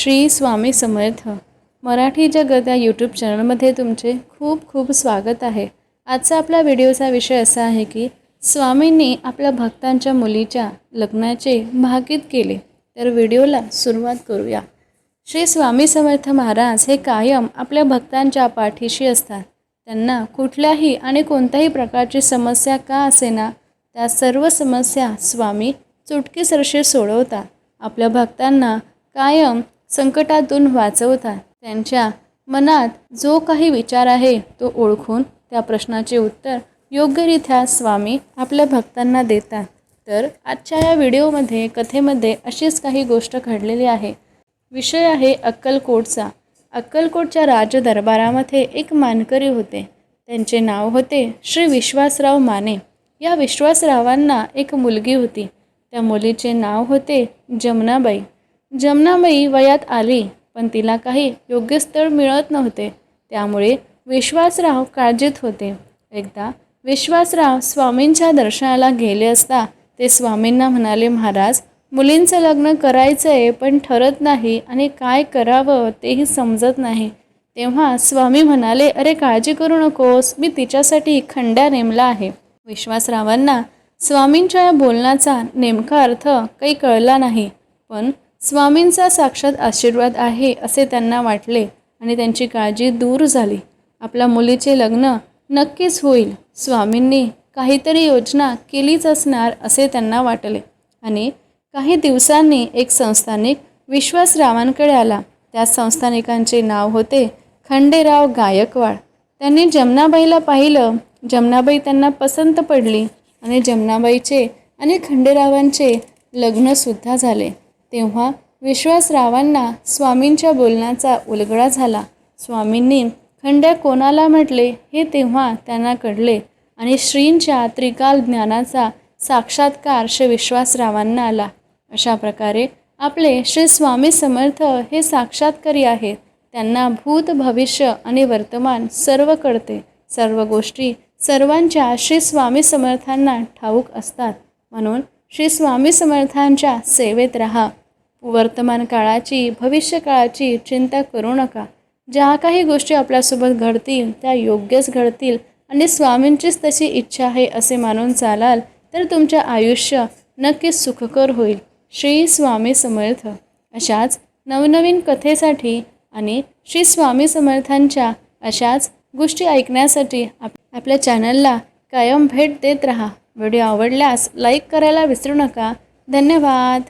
श्री स्वामी समर्थ. मराठी जगत या यूट्यूब चॅनलमध्ये तुमचे खूप खूप स्वागत आहे. आजचा आपला व्हिडिओचा विषय असा आहे की स्वामींनी आपल्या भक्तांच्या मुलीच्या लग्नाचे भाकीत केले. तर व्हिडिओला सुरुवात करूया. श्री स्वामी समर्थ महाराज हे कायम आपल्या भक्तांच्या पाठीशी असतात. त्यांना कुठल्याही आणि कोणत्याही प्रकारची समस्या का असेना त्या सर्व समस्या स्वामी चुटकीसरशी सोडवतात. आपल्या भक्तांना कायम संकटातून वाचवतात. त्यांच्या मनात जो काही विचार आहे तो ओळखून त्या प्रश्नाचे उत्तर योग्यरित्या स्वामी आपल्या भक्तांना देतात. तर आजच्या या व्हिडिओमध्ये कथेमध्ये अशीच काही गोष्ट घडलेली आहे. विषय आहे अक्कलकोटचा. अक्कलकोटच्या राजदरबारामध्ये एक मानकरी होते. त्यांचे नाव होते श्री विश्वासराव माने. या विश्वासरावांना एक मुलगी होती. त्या मुलीचे नाव होते जमनाबाई. जमनामयी वयात आली पण तिला काही योग्य स्थळ मिळत नव्हते. त्यामुळे विश्वासराव काळजीत होते. एकदा विश्वासराव स्वामींच्या दर्शनाला गेले असता ते स्वामींना म्हणाले महाराज मुलींचं लग्न करायचं आहे पण ठरत नाही आणि काय करावं तेही समजत नाही तेव्हा स्वामी म्हणाले अरे काळजी करू नकोस मी तिच्यासाठी खंड्या नेमला आहे विश्वासरावांना स्वामींच्या या बोलण्याचा नेमका अर्थ काही कळला नाही पण स्वामींचा साक्षात आशीर्वाद आहे असे त्यांना वाटले आणि त्यांची काळजी दूर झाली. आपल्या मुलीचे लग्न नक्कीच होईल. स्वामींनी काहीतरी योजना केलीच असणार असे त्यांना वाटले. आणि काही दिवसांनी एक संस्थानिक विश्वासरावांकडे आला. त्या संस्थानिकांचे नाव होते खंडेराव गायकवाड. त्यांनी जमनाबाईला पाहिलं. जमनाबाई त्यांना पसंत पडली आणि जमनाबाईचे आणि खंडेरावांचे लग्नसुद्धा झाले. तेव्हा विश्वासरावांना स्वामींच्या बोलण्याचा उलगडा झाला. स्वामींनी खंड्या कोणाला म्हटले हे तेव्हा त्यांना कळले आणि श्रींच्या त्रिकाल ज्ञानाचा साक्षात्कार श्री विश्वासरावांना आला. अशा प्रकारे आपले श्री स्वामी समर्थ हे साक्षात्कारी आहेत. त्यांना भूत भविष्य आणि वर्तमान सर्व कळते. सर्व गोष्टी सर्वांच्या श्री स्वामी समर्थांना ठाऊक असतात. म्हणून श्री स्वामी समर्थांच्या सेवेत रहा. वर्तमान काळाची भविष्य काळाची चिंता करू नका. ज्या काही गोष्टी आपल्यासोबत घडतील त्या योग्यच घडतील आणि स्वामींचीच तशी इच्छा आहे असे मानून चालाल तर तुमचे आयुष्य नक्कीच सुखकर होईल. श्री स्वामी समर्थ. अशाच नवनवीन कथेसाठी आणि श्री स्वामी समर्थांच्या अशाच गोष्टी ऐकण्यासाठी आप आपल्या चॅनलला कायम भेट देत राहा. व्हिडिओ आवडल्यास लाईक करायला विसरू नका. धन्यवाद.